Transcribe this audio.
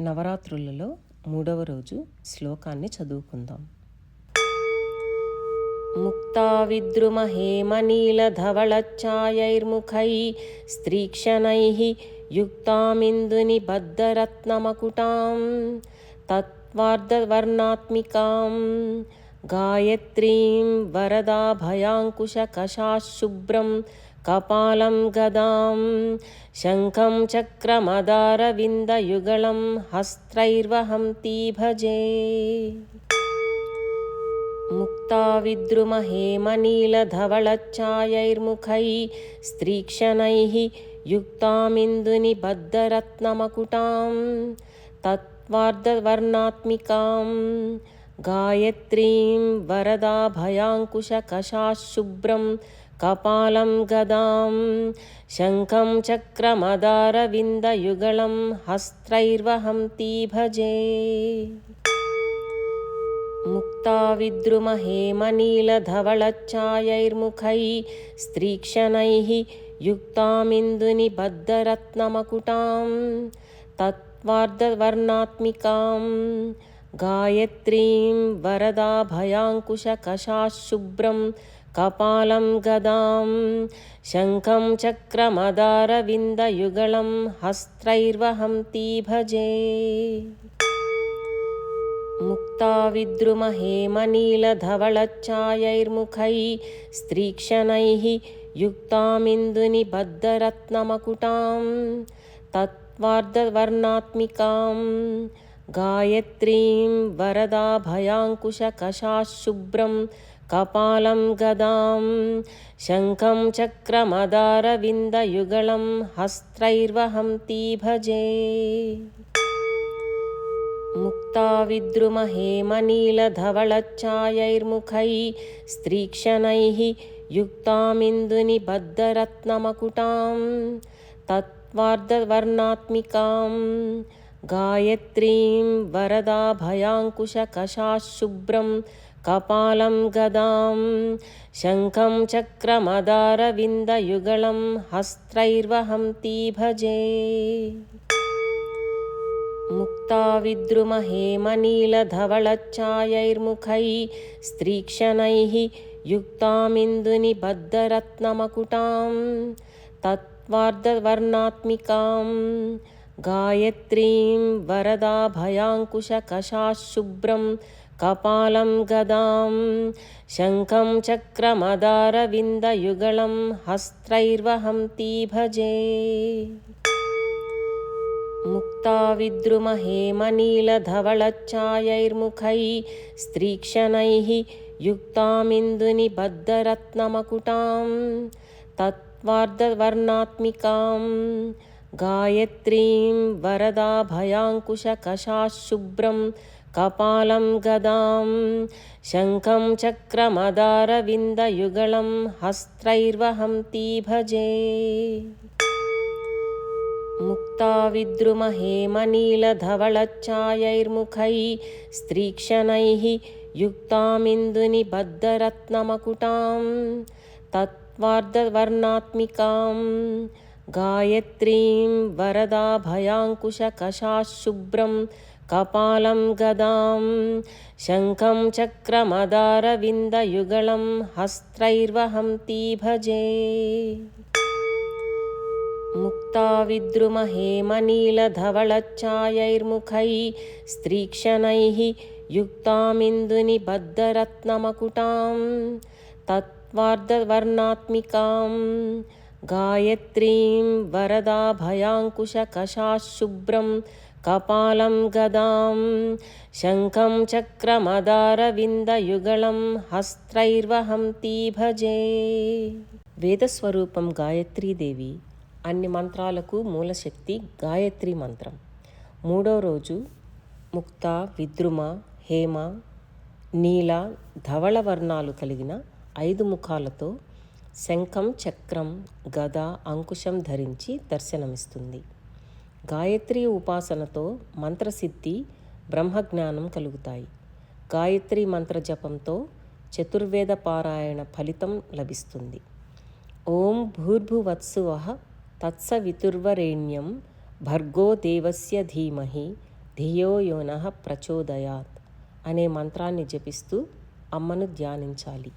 నవరాత్రులలో మూడవ రోజు శ్లోకాన్ని చదువుకుందాం. ముక్తా విద్రుమహేమనీలధవళఛాయైర్ముఖై స్త్రీక్షణైः యుక్తామిందుని బద్ధరత్నమకుటాం తత్వార్ధవర్ణాత్మికాం గాయత్రీం వరదాభయాంకుశకషాశుభ్రం कपालं गदां शङ्खं चक्रमदारविन्दयुगलं हस्त्रैर्वहन्ती भजे मुक्ताविद्रुमहेमनीलधवलच्छायैर्मुखैः स्त्रीक्षणैः युक्तामिन्दुनिबद्धरत्नमकुटां तत्त्वार्धवर्णात्मिकां गायत्रीं वरदाभयाङ्कुशकशाशुभ्रं कपालं गदां शङ्खं चक्रमदारविन्दयुगलं हस्त्रैर्वहन्ती भजे मुक्ता विद्रुमहेमनीलधवळच्छायैर्मुखै स्त्रीक्षणैः युक्तामिन्दुनिबद्धरत्नमकुटां तत्त्वार्धवर्णात्मिकां गायत्रीं वरदाभयांकुशकषाशुभ्रं कपालं गदां शङ्खं चक्रमदारविन्दयुगलं हस्त्रैर्वहन्ती भजे मुक्ता विद्रुमहेमनीलधवळच्छायैर्मुखै स्त्रीक्षणैः युक्तामिन्दुनिबद्धरत्नमकुटां तत्त्वार्धवर्णात्मिकां गायत्रीं वरदाभयांकुशकषाशुभ्रं कपालं गदां शङ्खं चक्रमदारविन्दयुगलं हस्त्रैर्वहन्ती भजे मुक्ता विद्रुमहेमनीलधवळच्छायैर्मुखै स्त्रीक्षणैः युक्तामिन्दुनिबद्धरत्नमकुटां तत्त्वार्धवर्णात्मिकां गायत्रीं वरदाभयांकुशकषाशुभ्रं कपालं गदां शङ्खं चक्रमदारविन्दयुगलं हस्त्रैर्वहन्ती भजे मुक्ता विद्रुमहेमनीलधवळच्छायैर्मुखै स्त्रीक्षणैः युक्तामिन्दुनिबद्धरत्नमकुटां तत्त्वार्धवर्णात्मिकां गायत्रीं वरदाभयांकुशकषाशुभ्रं कपालं गदां शङ्खं चक्रमदारविन्दयुगलं हस्त्रैर्वहन्ती भजे मुक्ता विद्रुमहेमनीलधवळच्छायैर्मुखै स्त्रीक्षणैः युक्तामिन्दुनिबद्धरत्नमकुटां तत्त्वार्धवर्णात्मिकां गायत्रीं वरदाभयांकुशकषाशुभ्रं कपालं गदां शङ्खं चक्रमदारविन्दयुगलं हस्त्रैर्वहन्ती भजे मुक्ता विद्रुमहेमनीलधवळच्छायैर्मुखै स्त्रीक्षणैः युक्तामिन्दुनिबद्धरत्नमकुटां तत्त्वार्धवर्णात्मिकां गायत्रीं वरदाभयांकुशकषाशुभ्रं कपालं गदां शङ्खं चक्रमदारविन्दयुगलं हस्त्रैर्वहन्ती भजे मुक्ता विद्रुमहेमनीलधवळच्छायैर्मुखै स्त्रीक्षणैः युक्तामिन्दुनिबद्धरत्नमकुटां तत्त्वार्धवर्णात्मिकां गायत्रीं वरदाभयांकुशकषाशुभ्रं कपालं गदां शङ्खं चक्रमदारविन्दयुगलं हस्त्रैर्वहन्ती भजे వేదస్వరూపం గాయత్రీదేవి అన్ని మంత్రాలకు మూలశక్తి గాయత్రి మంత్రం మూడో రోజు ముక్త విద్రుమ హేమ నీల ధవళ వర్ణాలు కలిగిన ఐదు ముఖాలతో శంఖం చక్రం గద అంకుశం ధరించి దర్శనమిస్తుంది. గాయత్రి ఉపాసనతో మంత్రసిద్ధి బ్రహ్మజ్ఞానం కలుగుతాయి. గాయత్రి మంత్ర జపంతో చతుర్వేద పారాయణ ఫలితం లభిస్తుంది. ఓం భూర్భువత్సువః తత్సవితుర్వరేణ్యం భర్గో దేవస్య ధీమహి ధియో యోన ప్రచోదయాత్ అనే మంత్రాన్ని జపిస్తూ అమ్మను ధ్యానించాలి.